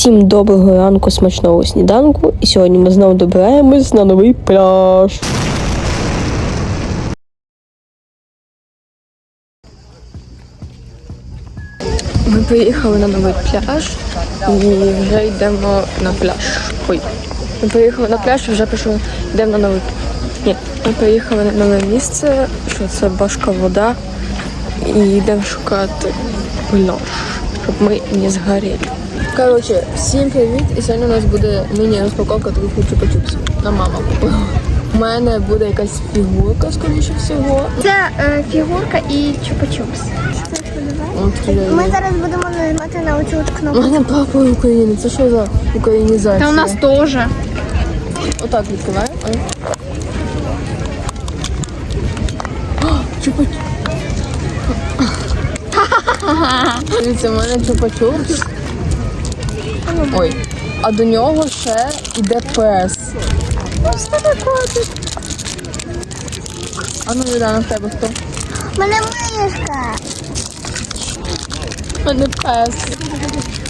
Всім доброго ранку, смачного сніданку. І сьогодні ми знову добираємось на новий пляж. Ми приїхали на новий пляж і вже йдемо на пляж. Ой. Ми приїхали на пляж і вже пішли, йдемо на новий. Ні, ми приїхали на нове місце, що це башка вода. І йдемо шукати пляж, щоб ми не згоріли. Коротше, всім привіт! І сьогодні у нас буде міні-розпаковка двох чупа-чупсів. На мама купила. У мене буде якась фігурка, скоріше всього. Це е, фігурка і чупа-чупс. От Ми зараз будемо нажимати на оцю от У кнопку. мене папа України. Це що за українізація? Та у нас теж. Отак відкриваємо. Ой. О, Чупа. Дивіться, у мене чупа-чупс. Ой. А до нього ще йде пес. Ось тебе котик. А ну Юляна, в тебе хто? Мене мишка. Мене пес.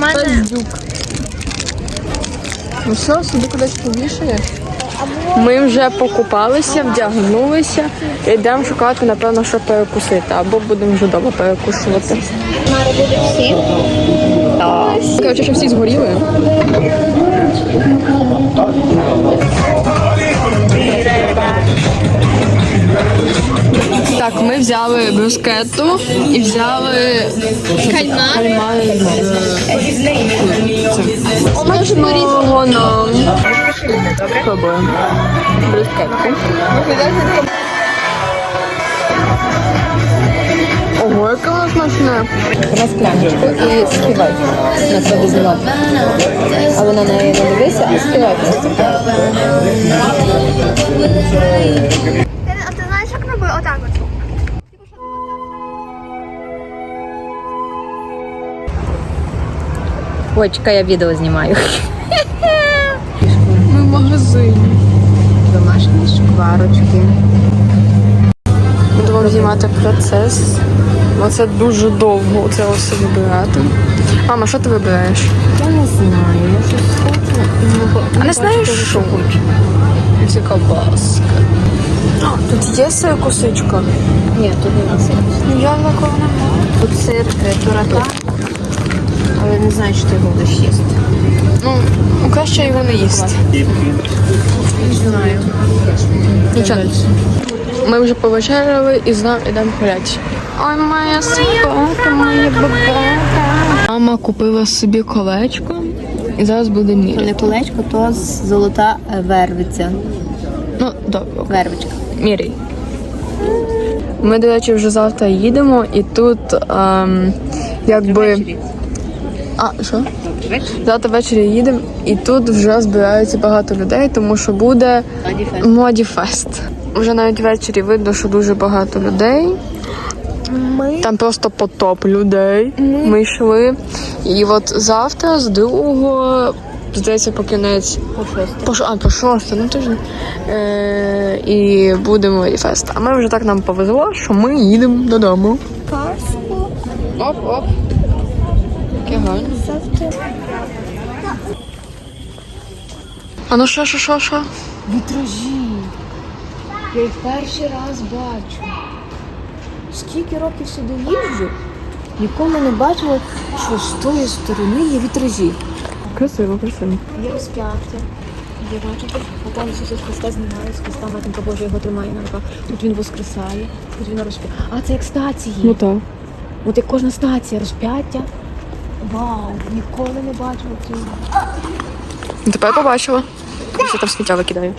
Мене Пездюк. Ну що, собі кудись повішаєш? Ми вже покупалися, вдягнулися йдемо шукати, напевно, що перекусити, або будемо вже вдома перекушувати. Мари будуть всі. Коротше, що всі згоріли. Так, ми взяли брускетту і взяли Кальмар. кальмари з Смачного нам. Пробуємо. Брускетту. Ого, яке воно смачне. на скляночку і співай на себе знімати. Але на неї не дивися, а співай просто. А ти знаєш, як робити? Отак от. Ой, чекай, я відео знімаю. Ми в магазині. Домашні шкварочки. Буду знімати процес. Бо це дуже довго це все вибирати. Мама, що ти вибираєш? Я не знаю, я щось хочу. А не знаєш, що хочу? Це колбаска. Тут є сир косичка? Ні, тут не сир. Ну я такого немає. Тут сир е, турака, але не знаю, чи ти його будеш їсти. Ну, краще його не їсти. Не знаю. Нічого. Ми вже повечеряли і знов ідемо гуляти. Ой, моя собака, моя бабака. Мама купила собі колечко і зараз буде міряти. Не колечко, то золота е, вервиця. Ну, добре. Вервичка. Міряй. Ми, до речі, вже завтра їдемо, і тут ем, якби. А, що? Завтра ввечері їдемо, і тут вже збираються багато людей, тому що буде моді фест. Вже навіть ввечері видно, що дуже багато людей. Там просто потоп людей. Ми йшли. І от завтра з другого, здається, по кінець по, шо- а, по шосте, ну тиждень. Е, і будемо і фест. А ми вже так нам повезло, що ми їдемо додому. Оп, оп. Яке. А ну що, що, що, що? Вітражі. Я їх перший раз бачу. Скільки років сюди їжджу, ніколи не бачила, що з тої сторони є вітражі. Красиво, красиво. Є розп'яття. Є бачите, а там Ісус Христа знімає з Христа, Матінка Божа його тримає на руках. Тут він воскресає, тут він розп'яття. А це як стації. Ну так. От як кожна стація розп'яття. Вау, ніколи не бачила цього. Тепер побачила. Я там сміття викидаю.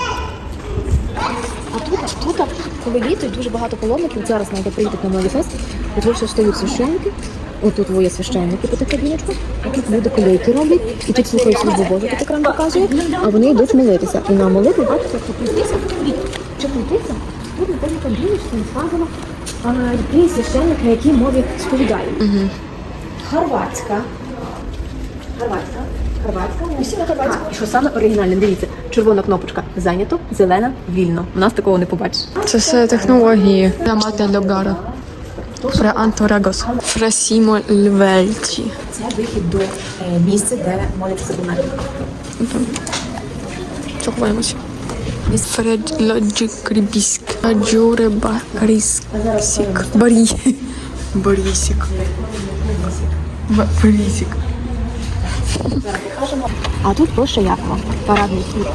Тут, коли літо, дуже багато паломників, зараз навіть приїдуть на Молодіфест, от ви все встають священники, от тут є священники по таке віночку, а тут люди колейки роблять, і тут слухають службу Божу, тут екран показує, а вони йдуть молитися. І на молитві, бачите, що пройтися, чи пройтися, тут на кожній кабіночці сказано, а, який священник на якій мові сповідає. Хорватська. Хорватська. Хорватська. Усі на хорватську. Що саме оригінальне, дивіться, червона кнопочка зайнято, зелена вільно. У нас такого не побачиш. Це все технології. Для мати Льогара. Фре Анторагос. Фрасімо Львельчі. Це вихід до е, місця, де моляться до мене. Що? Фред Лоджик Крібіськ. Аджуреба Крісік. Барі. Борісік. А тут площа Якова, парадний вхід.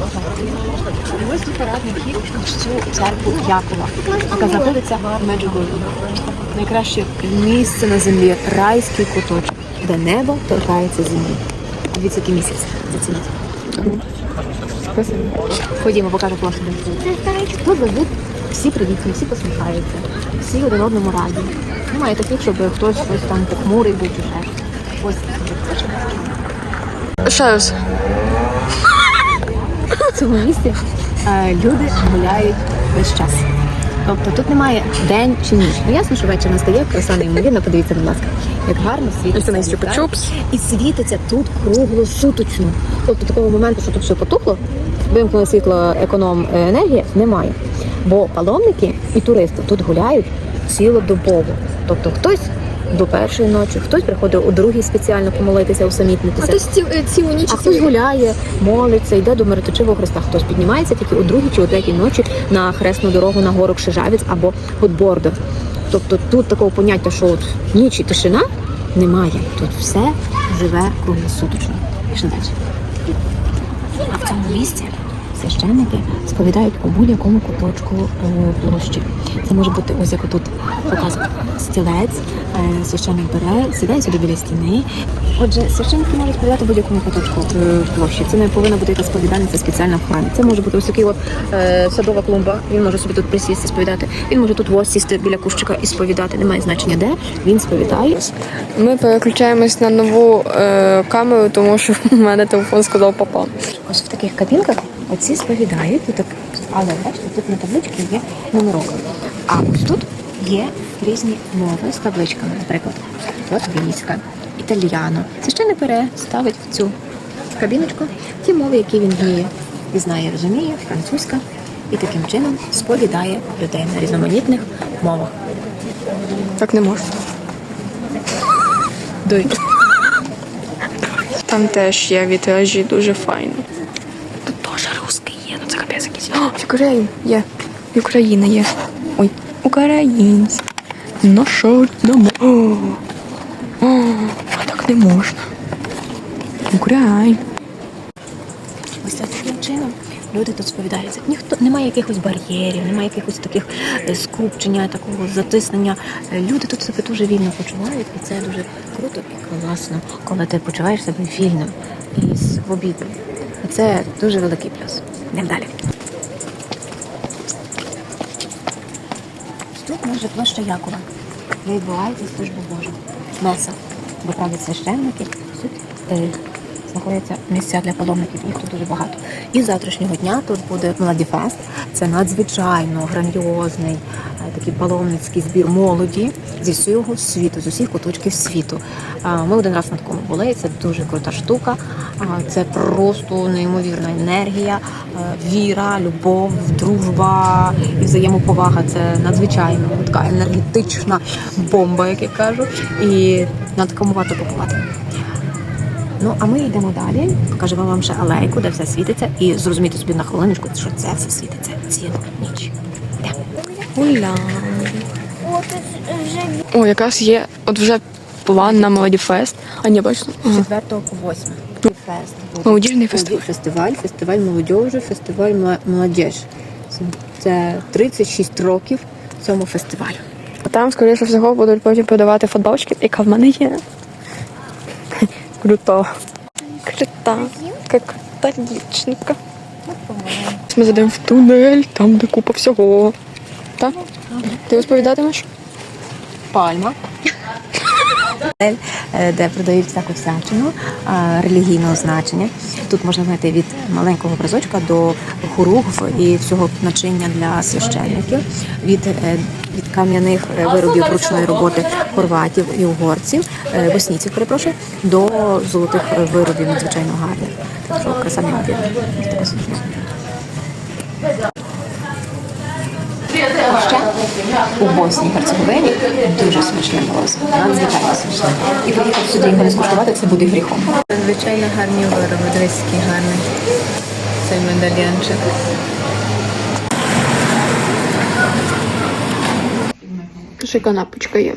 І ось тут парадний вхід в цю церкву Якова, яка знаходиться в Меджугорі. Найкраще місце на землі, райський куточок, де небо торкається землі. Дивіться, який місяць. Зацініть. Ходімо, покажу площу. Тут завжди всі привітні, всі посміхаються, всі один одному раді. Немає таких, щоб хтось щось там похмурий був чи ще. Ось Ще раз. в цьому місці е, люди гуляють весь час. Тобто тут немає день чи ніч. Ну ясно, що вечір настає, краса неймовірна, подивіться, будь ласка, як гарно світиться. Це. І світиться тут круглосуточно. Тобто такого моменту, що тут все потухло, вимкнули світло економ е, енергії, немає. Бо паломники і туристи тут гуляють цілодобово. Тобто хтось до першої ночі, хтось приходить у другій спеціально помолитися, усамітнитися. Хтось ці, цілу ніч. А хтось гуляє, молиться, йде до мироточивого Христа. Хтось піднімається тільки у другій чи у третій ночі на хресну дорогу на гору Крижавець або Готбордер. Тобто тут такого поняття, що от ніч і тишина немає. Тут все живе круглосуточно. Пішли далі. А в цьому місці священники сповідають у будь-якому куточку е, площі. Це може бути ось як тут показує стілець, е, священник бере, сідає сюди біля стіни. Отже, священники можуть в будь-якому куточку е, площі. Це не повинна бути якась сповідальниця спеціальна в храмі. Це може бути ось такий от е, садова клумба. Він може собі тут присісти, сповідати. Він може тут ось сісти біля кущика і сповідати. Немає значення де. Він сповідає. Ми переключаємось на нову е, камеру, тому що в мене телефон сказав папа. Ось в таких кабінках оці сповідають, і так, але бачите, тут на табличці є номерок. А ось тут є різні мови з табличками, наприклад, латвійська, італіано. Священник бере, ставить в цю кабіночку ті мови, які він вміє і знає, розуміє, французька, і таким чином сповідає людей на різноманітних мовах. Так не можна. Дуй. Там теж є вітражі дуже файно. Тут теж русський є, ну це капець якийсь. О, Україна є. І Україна є. Українці. Наша одна О, а так не можна. Україна. Ось таким чином люди тут сповідаються. Ніхто немає якихось бар'єрів, немає якихось таких е, скупчення, такого затиснення. Е, Люди тут себе дуже вільно почувають, і це дуже круто і класно, коли ти почуваєш себе вільним і свобідним. І це дуже великий плюс. Йдемо далі. Тут може площа Якова, де відбувається служба Божа. Меса, бо правда священники. Тут е, знаходяться місця для паломників, їх тут дуже багато. І з завтрашнього дня тут буде Младіфест. Це надзвичайно грандіозний такий паломницький збір молоді зі всього світу, з усіх куточків світу. Ми один раз на такому були. і Це дуже крута штука. Це просто неймовірна енергія, віра, любов, дружба і взаємоповага. Це надзвичайно така енергетична бомба, як я кажу. І на такому варто побувати. Ну, а ми йдемо далі. Покажемо вам ще алейку, де все світиться, і зрозуміти собі на хвилиночку, що це все світиться цілу ніч. Йдемо. О, якраз є от вже план на Молодіфест. А ні, бачите? Ага. 4 по 8. Фест буде. Молодіжний фестиваль. Фестиваль, фестиваль молодіжі, фестиваль ма- молодіж. Це- Це 36 років цьому фестивалю. А там, скоріше всього, будуть потім продавати футболочки, яка в мене є. Круто. Крута. Як крута дівчинка. Ми зайдемо в тунель, там де купа всього. Так? Ти розповідатимеш? Пальма. Е, Де продають всяку всячину а, релігійного значення. Тут можна знайти від маленького образочка до хоругв і всього начиння для священників, від, е, від кам'яних е, виробів ручної роботи хорватів і угорців, е, боснійців, перепрошую, до золотих е, виробів надзвичайно гарних. Так що краса неймовірна. Ще у Боснії Герцеговині дуже смачне морозиво. Надзвичайно смачне. І виїхати сюди його не скуштувати, це буде гріхом. Звичайно гарні вироби. Дивись, який гарний цей медальйончик. Ще канапочка є.